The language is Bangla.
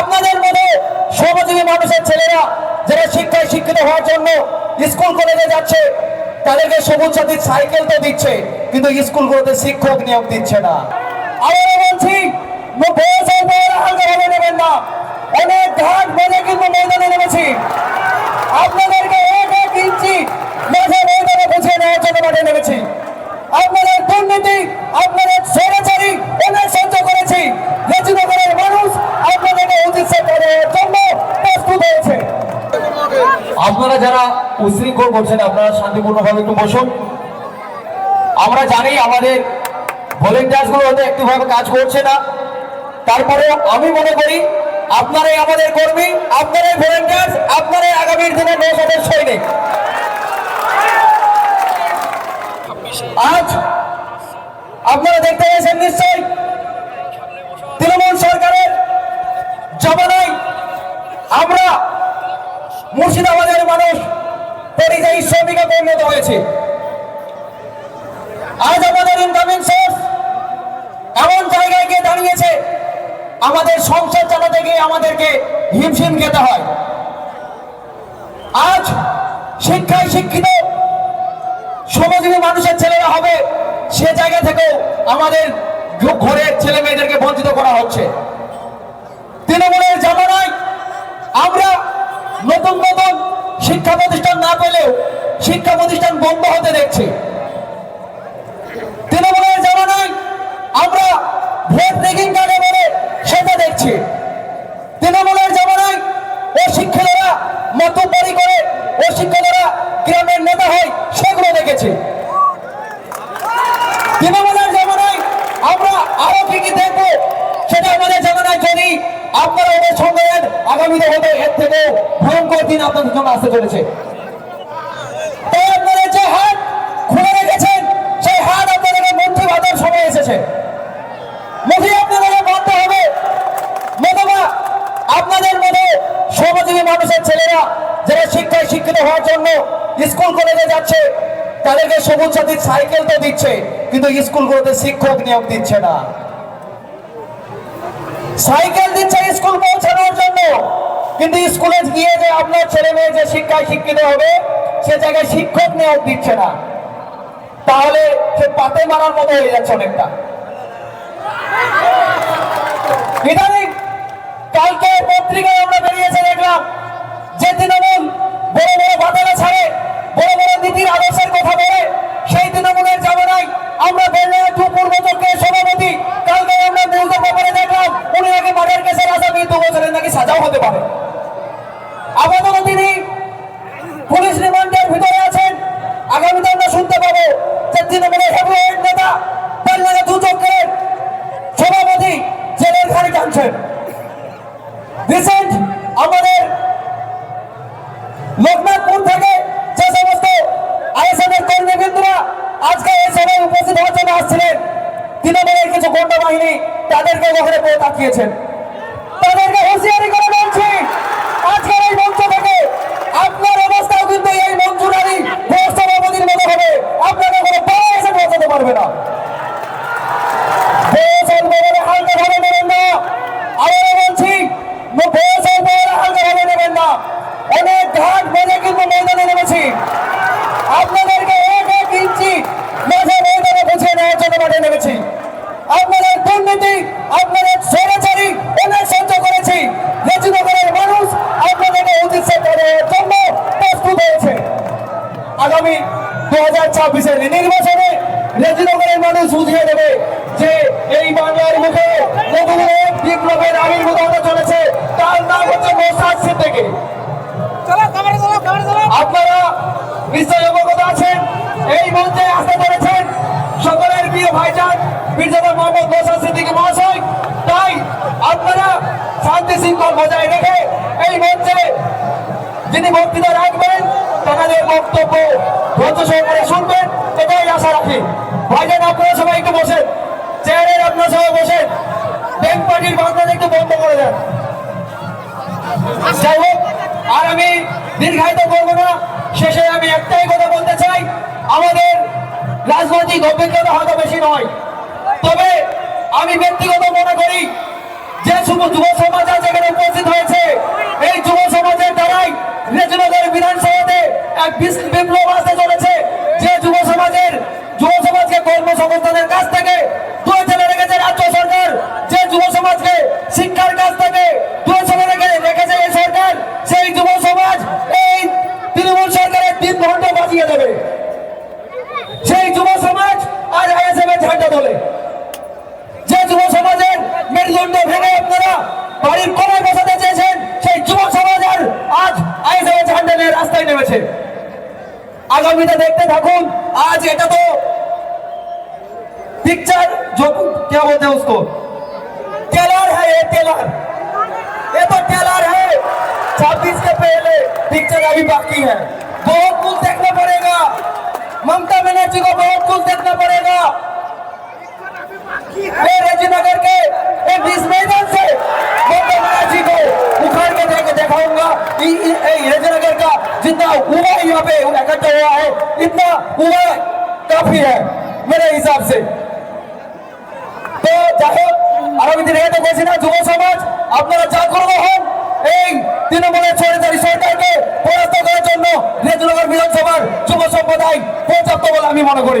আপনাদের মতো শ্রমজীবী মানুষের ছেলেরা যারা শিক্ষায় শিক্ষিত হওয়ার জন্য স্কুল কলেজে যাচ্ছে, তাদেরকে সবুজ সাথী সাইকেল তো দিচ্ছে, কিন্তু স্কুলগুলোতে শিক্ষক নিয়োগ দিচ্ছে না। আবারও বলছি আপনাদের দুর্নীতি, আপনাদের স্বৈরাচারী অনেক সহ্য করেছি রেজিনগরের মানুষ আপনাদেরকে উচিত শিক্ষা দেওয়ার জন্য প্রস্তুত হয়েছে আপনারা যারা উশৃঙ্খল করছেন, আপনারা শান্তিপূর্ণভাবে একটু বসুন। আমরা জানি আমাদের ভলেন্টিয়ার্সগুলো হয়তো একটুভাবে কাজ করছে না। তারপরেও আমি মনে করি, আপনারাই আমাদের কর্মী, আপনারাই ভলেন্টিয়ার্স, আপনারাই আগামীর দিনে নৌসাদের সৈনিক। আজ আপনারা দেখতে পেয়েছেন নিশ্চয়ই জমানায় আমরা মুর্শিদাবাদের মানুষ পরিযায়ী শ্রমিকে পরিণত হয়েছে। আজ আমাদের ইনকামিং সোর্স এমন জায়গায় গিয়ে দাঁড়িয়েছে, আমাদের সংসার চালাতে গিয়ে আমাদেরকে হিমশিম খেতে হয়। আজ শিক্ষায় শিক্ষিত, শ্রমজীবী মানুষের ছেলেরা হবে, সে জায়গা থেকেও আমাদের ঘরের ছেলে মেয়েদেরকে বঞ্চিত করা হচ্ছে। তৃণমূলের জামানায় আমরা নতুন নতুন শিক্ষা প্রতিষ্ঠান না পেলেও শিক্ষা প্রতিষ্ঠান বন্ধ হতে দেখছি। তৃণমূলের জামানায় আমরা ভোট রেগিং কাকে বলে সেটা দেখছি। তৃণমূলের জামানায় ও শিক্ষিতরা মতবাড়ি করে ও শিক্ষিতরা গ্রামের নেতা হয় সেগুলো দেখেছি। তৃণমূলের জামানায় আমরা আরও কি কি দেখব সেটা আমাদের জামানায় যদি আপনারা ওদের সঙ্গে আগামীতে হবে। এর থেকে ভয়ঙ্কর দিন আপনাদের জন্য আসতে চলেছে। হাত খুলে রেখেছেন, সেই হাত আপনাদেরকে মন্ত্রী বাঁধার সময় এসেছে। মুখে আপনাদেরকে মানতে হবে। নতুবা আপনাদের মতো শ্রমজীবী মানুষের ছেলেরা যারা শিক্ষায় শিক্ষিত হওয়ার জন্য স্কুল কলেজে যাচ্ছে, তাদেরকে সবুজ সাথী সাইকেল তো দিচ্ছে, কিন্তু স্কুলগুলোতে শিক্ষক নিয়োগ দিচ্ছে না। সাইকেল দিচ্ছে স্কুল পৌঁছানোর জন্য। কিন্তু স্কুলে গিয়ে যে আপনার ছেলে মেয়ে যে শিক্ষায় শিক্ষিত হবে, সে জায়গায় শিক্ষক নিয়োগ দিচ্ছে না। তাহলে সে পাতে মারার মতো হয়ে যাচ্ছে অনেকটা। ইদানিং কালকে পত্রিকায় আমরা বেরিয়েছে দেখলাম বছরের নাকি সাজাও হতে পারে। আপাতত তিনি পুলিশ রিমান্ডের ভিতরে আছেন। আগামীতে আমরা শুনতে পাবো যে তৃণমূলের নেতা বেলডাঙ্গা দু চক্রের সভাপতি জেলের ঘাড়ি টানছেন। রিসেন্ট আমাদের লোকনাথপুর থেকে যে সমস্ত আইএসএফ এর কর্মীবৃন্দরা আজকে এই সভায় উপস্থিত হওয়ার জন্য আসছিলেন, তৃণমূলের কিছু গন্ডা বাহিনী তাদেরকে ওখানে পেয়ে তাকিয়েছেন। হুঁশিয়ারি করে বলছি আজকের এই মঞ্চ থেকে আপনার অবস্থাও কিন্তু এই মঞ্জুরারি সভাপতির মতো হবে আপনাকে কোনো পাওয়া এসে পৌঁছাতে পারবে না বয়সের বড়রা হালকা ভাবে নেবেন না আবারও বলছি মো- বয়সের বড়রা হালকা ভাবে নেবেন না অনেক ঘাট বেঁধে কিন্তু ময়দানে নেমেছি আপনাদেরকে এক এক ইঞ্চি মাঝে ময়দানে বুঝিয়ে নেওয়ার জন্য মাঠে নেমেছি আপনাদের দুর্নীতি আপনাদের স্বৈরাচারী অনেক সহ্য করেছি রেজিনগরের মানুষ আপনাদেরকে উচিত শিক্ষা দেওয়ার জন্য প্রস্তুত হয়েছে আগামী দু হাজার ছাব্বিশের নির্বাচনে রেজিনগরের মানুষ বুঝিয়ে দেবে যে এই বাংলার মুখে নতুন এক বিপ্লবের আবির্ভূত হতে চলেছে তার নাম ক্যামেরা চলো আপনারা নিশ্চয় অবগত আছেন এই মঞ্চে আসতে পেরেছেন সকলের প্রিয় ভাইজান বীরজাদা মোহাম্মদ মোসাদ সিদ্দিকী মহাশয়। তাই আপনারা শান্তি শৃঙ্খল বজায় রেখে এই মঞ্চে যিনি বক্তৃতা রাখবেন তাদের বক্তব্য ধৈর্য সহকারে শুনবেন এটাই আশা রাখি। ভাইজান আপনারা সবাই একটু বসেন। চেয়ারের আপনারা সবাই বসেন। ব্যাংক পার্টির বাংলাদেশ একটু বন্ধ করে দেন। যাই হোক, আর আমি দীর্ঘায়িত করব না। শেষে আমি একটাই কথা বলতে চাই, আমাদের রাজনৈতিক অভিজ্ঞতা হয়তো বেশি নয়। তবে আমি ব্যক্তিগত মনে করি যে শুধু যুব সমাজ আগামীতে দেখতে থাকুন আজ এটা তো पिक्चर जो क्या बोलते हैं उसको टेलर है ये टेलर ये तो टेलर है छब्बीस के पहले पिक्चर अभी बाकी है बहुत कुछ देखना पड़ेगा ममता बनर्जी को बहुत कुछ देखना पड़ेगा मैं रेजी नगर के एक इस मैदान से ममता बनर्जी को उखाड़ के देख दिखाऊंगा इ- इ- ए, रेजी नगर का जितना हुआ यहाँ पे इकट्ठा हुआ है इतना हुआ काफी है मेरे हिसाब से তো যাই হোক আগামী দিনে এটা বলছি না যুব সমাজ আপনারা জাগ্রত হন এই তৃণমূলের সরকারি সরকারকে পরাস্ত করার জন্য রেজনগর বিধানসভার যুব সম্প্রদায় পর্যাপ্ত বলে আমি মনে করি